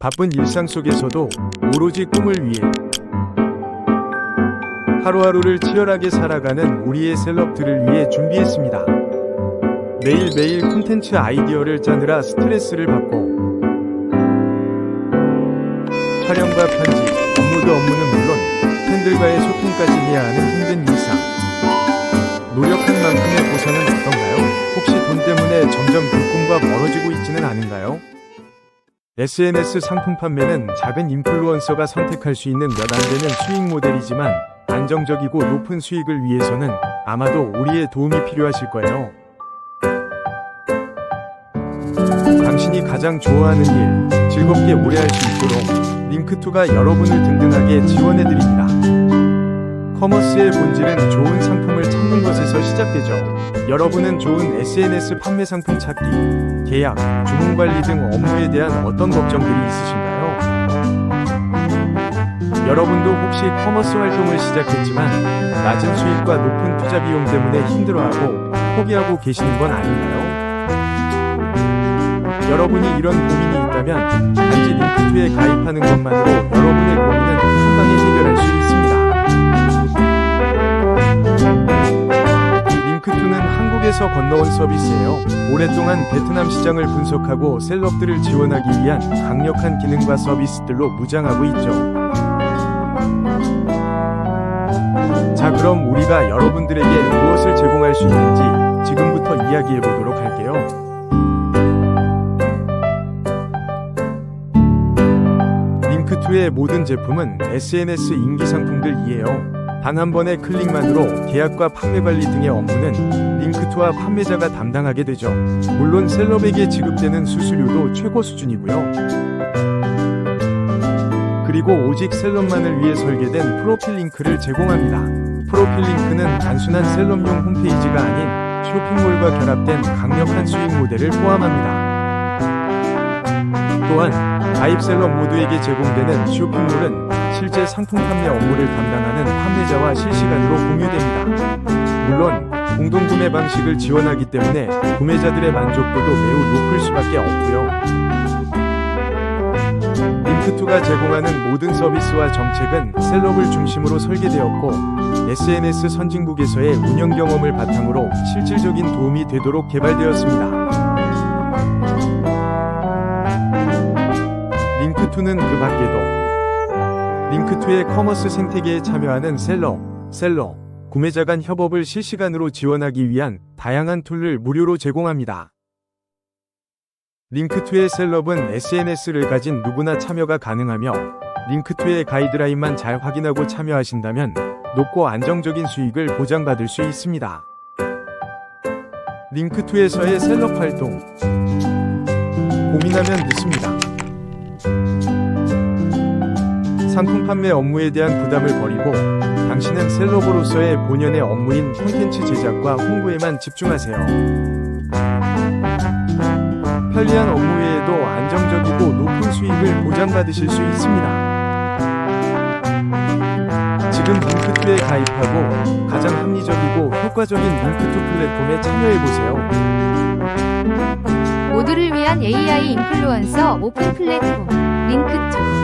바쁜 일상 속에서도 오로지 꿈을 위해 하루하루를 치열하게 살아가는 우리의 셀럽들을 위해 준비했습니다. 매일매일 콘텐츠 아이디어를 짜느라 스트레스를 받고 촬영과 편집, 업로드 업무는 물론 팬들과의 소통까지 해야 하는 힘든 일상. 노력한 만큼의 보상은 어떤가요? 혹시 돈 때문에 점점 그 꿈과 멀어지고 있지는 않은가요? SNS 상품 판매는 작은 인플루언서가 선택할 수 있는 몇 안 되는 수익 모델이지만 안정적이고 높은 수익을 위해서는 아마도 우리의 도움이 필요하실 거예요. 당신이 가장 좋아하는 일, 즐겁게 오래 할 수 있도록 링크투가 여러분을 든든하게 지원해 드립니다. 커머스의 본질은 좋은 상품을 찾는 것에서 시작되죠. 여러분은 좋은 SNS 판매 상품 찾기, 계약, 주문 관리 등 업무에 대한 어떤 걱정들이 있으신가요? 여러분도 혹시 커머스 활동을 시작했지만 낮은 수익과 높은 투자 비용 때문에 힘들어하고 포기하고 계시는 건 아닌가요? 여러분이 이런 고민이 있다면 단지 링크투에 가입하는 것만으로 여러분의 고민은 건너온 서비스예요. 오랫동안 베트남 시장을 분석하고 셀럽들을 지원하기 위한 강력한 기능과 서비스들로 무장하고 있죠. 자, 그럼 우리가 여러분들에게 무엇을 제공할 수 있는지 지금부터 이야기해 보도록 할게요. 링크2의 모든 제품은 SNS 인기 상품들이에요. 단 한 번의 클릭만으로 계약과 판매 관리 등의 업무는 링크2와 판매자가 담당하게 되죠. 물론 셀럽에게 지급되는 수수료도 최고 수준이고요. 그리고 오직 셀럽만을 위해 설계된 프로필 링크를 제공합니다. 프로필 링크는 단순한 셀럽용 홈페이지가 아닌 쇼핑몰과 결합된 강력한 수익 모델을 포함합니다. 또한 가입 셀럽 모두에게 제공되는 쇼핑몰은 실제 상품 판매 업무를 담당하는 판매자와 실시간으로 공유됩니다. 물론 공동 구매 방식을 지원하기 때문에 구매자들의 만족도도 매우 높을 수밖에 없고요. 링크2가 제공하는 모든 서비스와 정책은 셀럽을 중심으로 설계되었고 SNS 선진국에서의 운영 경험을 바탕으로 실질적인 도움이 되도록 개발되었습니다. 링크2는 그 밖에도 링크2의 커머스 생태계에 참여하는 셀러, 셀러, 구매자 간 협업을 실시간으로 지원하기 위한 다양한 툴을 무료로 제공합니다. 링크2의 셀럽은 SNS를 가진 누구나 참여가 가능하며 링크2의 가이드라인만 잘 확인하고 참여하신다면 높고 안정적인 수익을 보장받을 수 있습니다. 링크2에서의 셀럽 활동 고민하면 늦습니다. 상품 판매 업무에 대한 부담을 버리고 당신은 셀럽으로서의 본연의 업무인 콘텐츠 제작과 홍보에만 집중하세요. 편리한 업무 외에도 안정적이고 높은 수익을 보장받으실 수 있습니다. 지금 링크2에 가입하고 가장 합리적이고 효과적인 링크2 플랫폼에 참여해보세요. 모두를 위한 AI 인플루언서 오픈 플랫폼 링크투